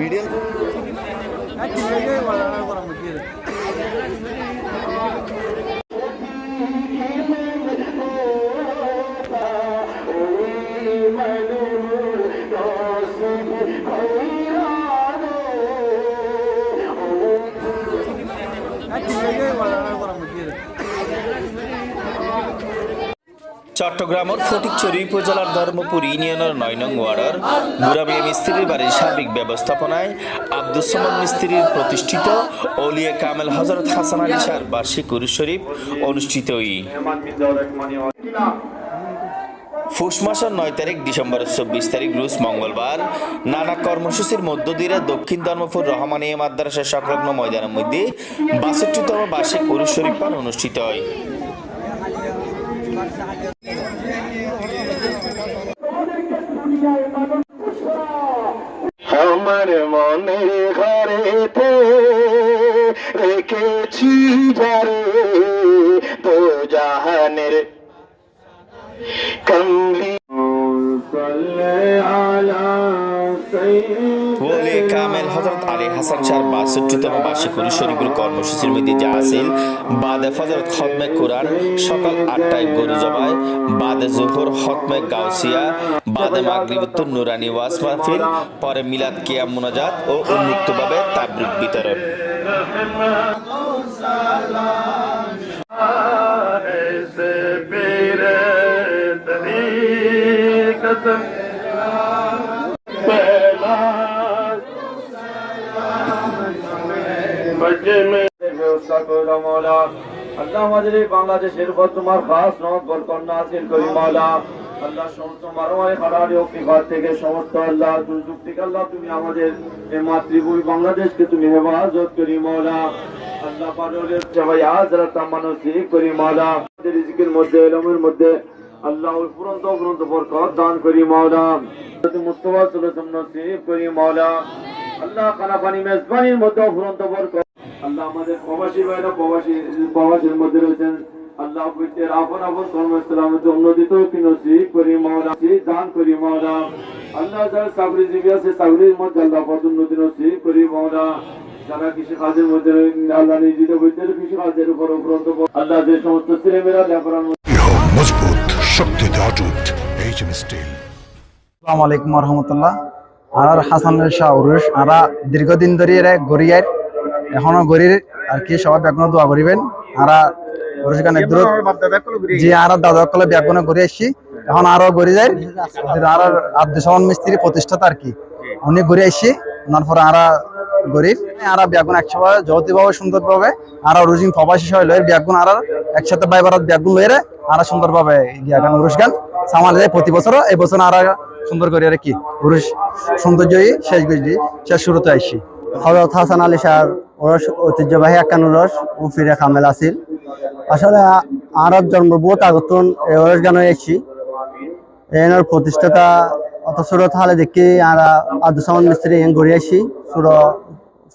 Video চট্টগ্রামের ফটিকছড়ি উপজেলার ধর্মপুর ইউনিয়নের নয় নং ওয়ার্ডের মুরাবিয়া মিস্ত্রির বাড়ির সার্বিক ব্যবস্থাপনায় আব্দুস সামাদ মিস্ত্রির প্রতিষ্ঠিত অলিয়া কামেল হজরত হাসান আলী শাহর বার্ষিক উরুস শরীফ অনুষ্ঠিতই ফুস মাসের নয় তারিখ ডিসেম্বরের চব্বিশ তারিখ রুশ মঙ্গলবার। নানা কর্মসূচির মধ্য দিয়ে দক্ষিণ ধর্মপুর রহমানিয়া মাদ্রাসা সংলগ্ন ময়দানের মধ্যে বাষট্টিতম বার্ষিক উরুস শরীফ পান অনুষ্ঠিত হয়। আমার মনে ঘরেতে রেখেছি যারে তো জাহানের কমলি বলে, কামেল হজরত আলী হাসান শাহ বাষট্টিতম বার্ষিক করি শরীফের কর্মসূচির মধ্যে যা আসিল বাদে ফজরত খতমে কোরআন, সকাল আটটায় গরু জমায়, বাদে জোহর হতমে গাউসিয়া, বাদে মাগরিবুত্ত নুরানি ওয়াজ মাহফিল, পরে মিলাদ কিয়াম মোনাজাত ও উন্মুক্তভাবে তাবরিক বিতরণ Thank you. আল্লাহ আমাদের এই বাংলাদেশের উপর তোমার খাস রহমত, বরকত নাযিল করি, মাওলা। আল্লাহ সমস্ত মারামারি হারারি ও বিপদ থেকে সমস্ত আল্লাহ দুর্যোগ থেকে আল্লাহ তুমি আমাদের এই মাতৃভূমি বাংলাদেশকে তুমি হেফাজত করি, মাওলা। আল্লাহ পারলের সবাই হাজরাত মানসিক করি, মাওলা। আমাদের রিজিকের মধ্যে, এলমের মধ্যে আল্লাহ ফুরন্ত ফুরন্ত বরকত দান করি, মাওলা। মুস্তফা সাল্লাল্লাহু নসিব করি, মাওলা। আল্লাহ খানা পানি মেজবানির মধ্যে ফুরন্ত বরকত আল্লাহ আমাদের প্রবাসী ভাইরা প্রবাসী প্রবাসীর মধ্যে রয়েছেন। আল্লাহ প্রত্যেক আপন আপন কর্মস্থলার উন্নতিত কি নসিব করি মাওলা দান করি মাওলা। আল্লাহ যারা চাকরি জীবী আছে চাকরির মধ্যে আল্লাহ পদোন্নতি নসিব করি মাওলা। যারা কৃষি কাজের মধ্যে আল্লাহ নিয়োজিত বৈদ্যুতিক কৃষি কাজের উপর উপরন্ত আল্লাহ যে সমস্ত ছেলেমেয়েরা দৃঢ় মজবুত শক্তিতে অটুট এইচ স্টিল আসসালামু আলাইকুম রহমতুল্লাহ। আর হাসান শাহ উরুস আরা দীর্ঘদিন ধরে এরা গড়িয়ার এখনও গড়ির আর কি সবাই ব্যাগুন দোয়া করিবেন। আরা দাদা কলে আসছি এখন আরও আর মিস্ত্রি প্রতিষ্ঠাতা আর কি। উনি গড়ি আসছি ওনার পরে আরা গরিব। আর ব্যাগুন একসাথে যৌতিভাবে সুন্দরভাবে আর রুজিং ব্যাগুন আর একসাথে বাইবার ব্যাগুন আর সুন্দরভাবে গিয়া গান গান সামাল যায় প্রতি বছর এই বছর আর সুন্দর করে আর কি উরুস সৌন্দর্যই শেষ গেছি শেষ শুরুতে আইসি হজরত হাসান আলী শাহ ওরস, ঐতিহ্যবাহী একান উরস উফিরে ফিরে খামেল আসিল। আসলে আরব জন্ম বহুত আগতন এই ওরস গান আইসি এনার প্রতিষ্ঠাতা অত সুরত হালে দেখি আর আব্দুল সামান মিস্ত্রি এন ঘুরে আসি সুর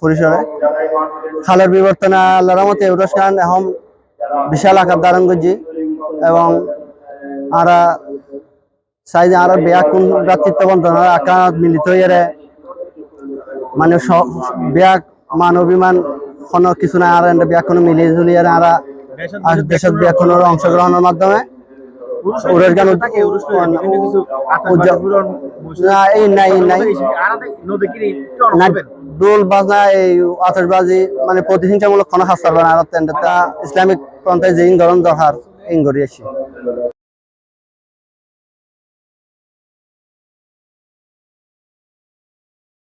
পরিসরে। খালের বিবর্তনে আল্লাহর রহমতে উরস গান এখন বিশাল আকার ধারণ করছি এবং আর সাইজে আর ব্যাকুন ব্যক্তিত্ব বন্ধনের আকার মিলিত হয়ে মানে ব্যাগ, মান, অভিমান, কোনো কিছু না, আর ব্যাকুন মিলিয়ে ঝুলিয়ে আর আর দেশের ব্যাকুনের অংশগ্রহণের মাধ্যমে না মানে কোনো ইসলামিক পন্থায় যে ধরন দরকার ইন করিয়েছি